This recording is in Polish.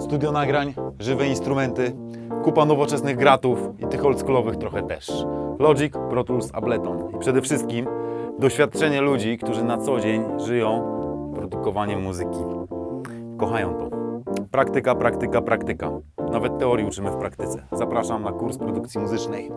studio nagrań, żywe instrumenty, kupa nowoczesnych gratów i tych oldschoolowych trochę też. Logic, Pro Tools, Ableton i przede wszystkim doświadczenie ludzi, którzy na co dzień żyją produkowaniem muzyki. Kochają to. Praktyka, praktyka, praktyka. Nawet teorii uczymy w praktyce. Zapraszam na kurs produkcji muzycznej.